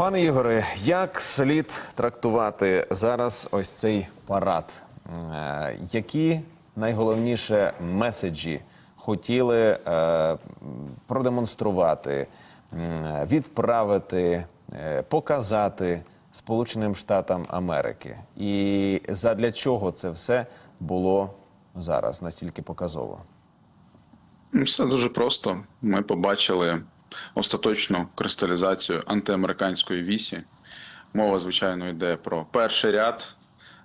Пане Ігоре, як слід трактувати зараз ось цей парад? Е, Які найголовніше меседжі хотіли е, продемонструвати, відправити, е, показати Сполученим Штатам Америки? І задля чого це все було зараз настільки показово? Все дуже просто. Ми побачили остаточну кристалізацію антиамериканської вісі. Мова, звичайно, йде про перший ряд,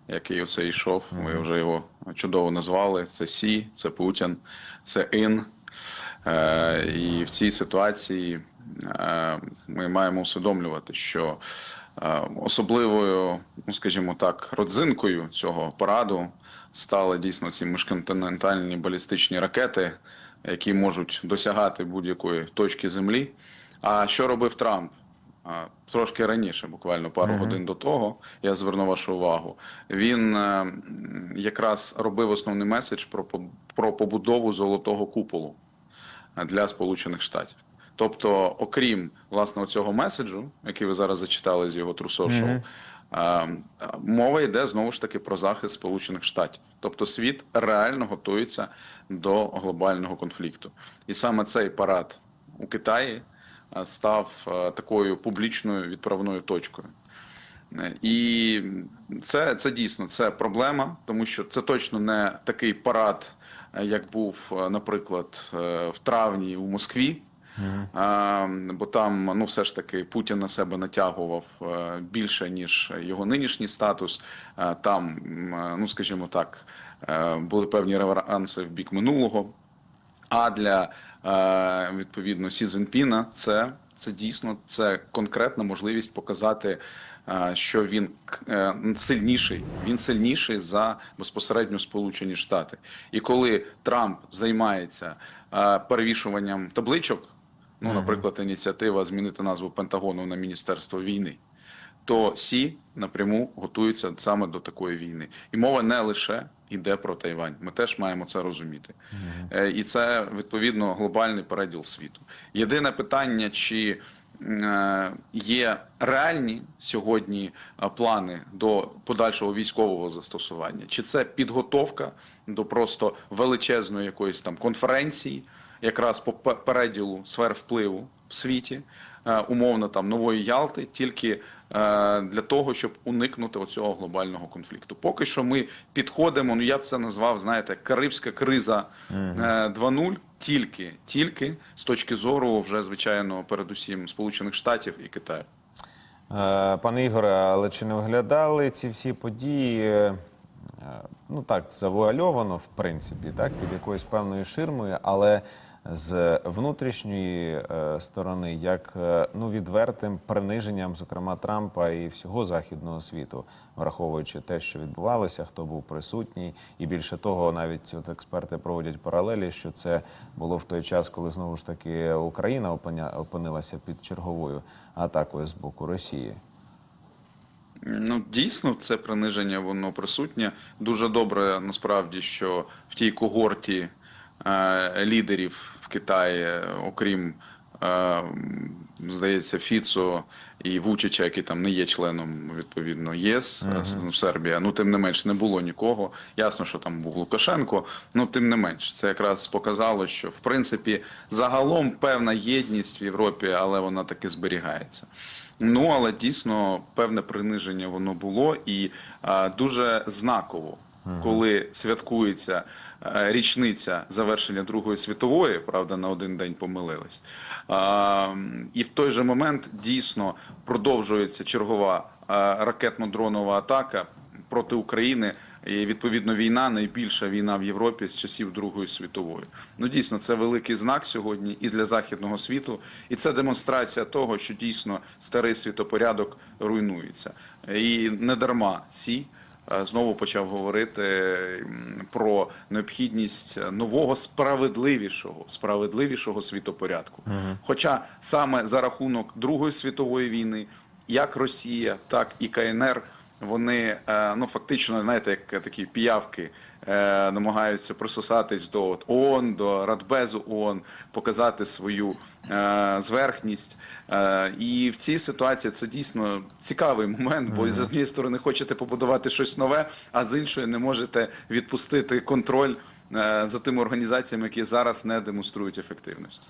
який оце йшов. Ви вже його чудово назвали. Це Сі, це Путін, це Ін. Е, І в цій ситуації е, ми маємо усвідомлювати, що е, особливою, ну скажімо так, родзинкою цього параду стали дійсно ці міжконтинентальні балістичні ракети, які можуть досягати будь-якої точки землі. А що робив Трамп? Трошки раніше, буквально пару годин до того, я зверну вашу увагу. Він е, якраз робив основний меседж про, по- про побудову золотого куполу для Сполучених Штатів. Тобто, окрім власне цього меседжу, який ви зараз зачитали з його трусошоу, а, мова йде знову ж таки про захист Сполучених Штатів. Тобто світ реально готується до глобального конфлікту. І саме цей парад у Китаї став такою публічною відправною точкою. І це, це дійсно це проблема, тому що це точно не такий парад, е, як був, е, наприклад, е, в травні у Москві. А, бо там ну все ж таки Путін на себе натягував е, більше ніж його нинішній статус. Е, Там, е, ну скажімо так, були певні реверанси в бік минулого. А для відповідно Сі Цзіньпіна це, це дійсно це конкретна можливість показати, що він сильніший. Він сильніший за безпосередньо Сполучені Штати. І коли Трамп займається перевішуванням табличок, ну, наприклад, ініціатива змінити назву Пентагону на Міністерство війни то Сі напряму готуються саме до такої війни. І мова не лише йде про Тайвань. Ми теж маємо це розуміти. Е, І це відповідно глобальний переділ світу. Єдине питання, чи е, є реальні сьогодні е, плани до подальшого військового застосування, чи це підготовка до просто величезної якоїсь там конференції, якраз по переділу сфер впливу в світі, е, умовно там нової Ялти, тільки е, для того, щоб уникнути оцього глобального конфлікту. Поки що ми підходимо. Ну я б це назвав, знаєте, Карибська криза е, 2.0, тільки тільки з точки зору, вже звичайно, передусім Сполучених Штатів і Китаю. Е, Пане Ігоре, але чи не виглядали ці всі події, е, ну так, завуальовано, в принципі, так, під якоюсь певною ширмою, але з внутрішньої е, сторони, як е, ну, відвертим приниженням, зокрема Трампа і всього західного світу, враховуючи те, що відбувалося, хто був присутній, і більше того, навіть от експерти проводять паралелі, що це було в той час, коли знову ж таки Україна опинилася під черговою атакою з боку Росії. Ну, дійсно, це приниження воно присутнє. Дуже добре насправді, що в тій когорті лідерів в Китаї, е, окрім, е, здається, Фіцо і Вучича, який там не є членом відповідно ЄС е, в Сербія. Ну, тим не менш, не було нікого. Ясно, що там був Лукашенко. Ну, тим не менш, це якраз показало, що в принципі загалом певна єдність в Європі, але вона таки зберігається. Ну але дійсно певне приниження воно було і а, дуже знаково, коли святкується е, річниця завершення Другої світової, правда, на один день помилились. І в той же момент дійсно продовжується чергова ракетно-дронова атака проти України. І відповідно війна найбільша війна в Європі з часів Другої світової. Ну дійсно, це великий знак сьогодні і для західного світу, і це демонстрація того, що дійсно старий світопорядок руйнується. І не дарма сі. Е, Знову почав говорити про необхідність нового справедливішого справедливішого світопорядку. Хоча саме за рахунок Другої світової війни, як Росія, так і КНР вони е, ну фактично знаєте, як такі піявки намагаються присосатись до ООН, до Радбезу ООН, показати свою е, зверхність. Е, і в цій ситуації це дійсно цікавий момент, бо з однієї сторони хочете побудувати щось нове, а з іншої не можете відпустити контроль е, за тими організаціями, які зараз не демонструють ефективність.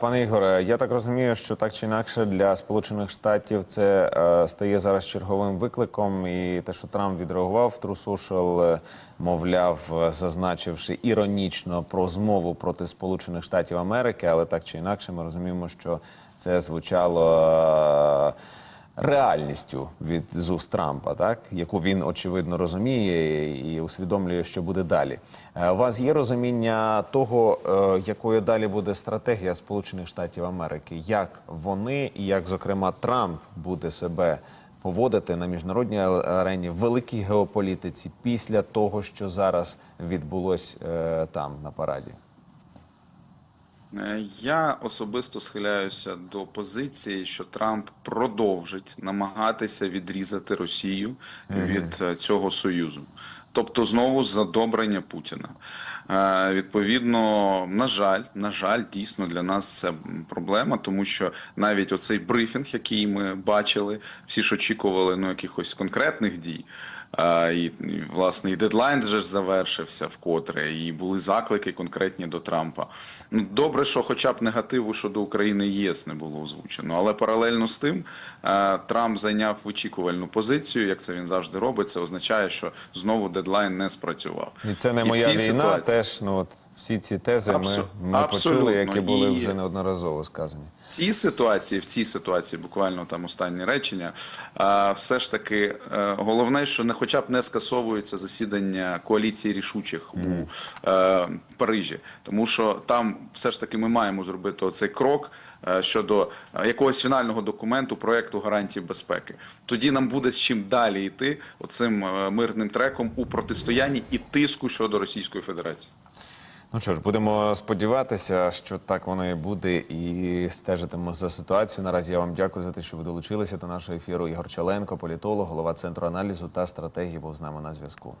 Пане Ігоре, я так розумію, що так чи інакше для Сполучених Штатів це е, стає зараз черговим викликом, і те, що Трамп відреагував Social, е, мовляв, е, зазначивши іронічно про змову проти Сполучених Штатів Америки, але так чи інакше, ми розуміємо, що це звучало. Реальністю від з Трампа, так яку він очевидно розуміє і усвідомлює, що буде далі. Е, У вас є розуміння того, е, якою далі буде стратегія Сполучених Штатів Америки, як вони і як, зокрема, Трамп буде себе поводити на міжнародній арені в великій геополітиці після того, що зараз відбулось е, там на параді? Е, Я особисто схиляюся до позиції, що Трамп продовжить намагатися відрізати Росію від е, цього союзу, тобто знову задобрення Путіна. Е, Відповідно, на жаль, на жаль, дійсно для нас це проблема, тому що навіть оцей брифінг, який ми бачили, всі ж очікували ну якихось конкретних дій. А, і, і, власне, і дедлайн вже ж завершився вкотре, і були заклики конкретні до Трампа. Ну, добре, що хоча б негативу щодо України ЄС не було озвучено. Але паралельно з тим Трамп зайняв очікувальну позицію, як це він завжди робить. Це означає, що знову дедлайн не спрацював. І це не І моя війна. ситуації- Теж ну от всі ці тези ми, ми почули, які були І- вже неодноразово сказані. В цій ситуації, в цій ситуації, буквально там останні речення, а, все ж таки е, головне, що не хоча б не скасовується засідання коаліції рішучих у е, Парижі, тому що там все ж таки ми маємо зробити оцей крок. е, Щодо е, якогось фінального документу проекту гарантій безпеки, тоді нам буде з чим далі йти оцим мирним треком у протистоянні і тиску щодо Російської Федерації. Ну що ж, будемо сподіватися, що так воно і буде, і стежитимо за ситуацією. Наразі я вам дякую за те, що ви долучилися до нашого ефіру. Ігор Чаленко, політолог, голова центру аналізу та стратегії, був з нами на зв'язку.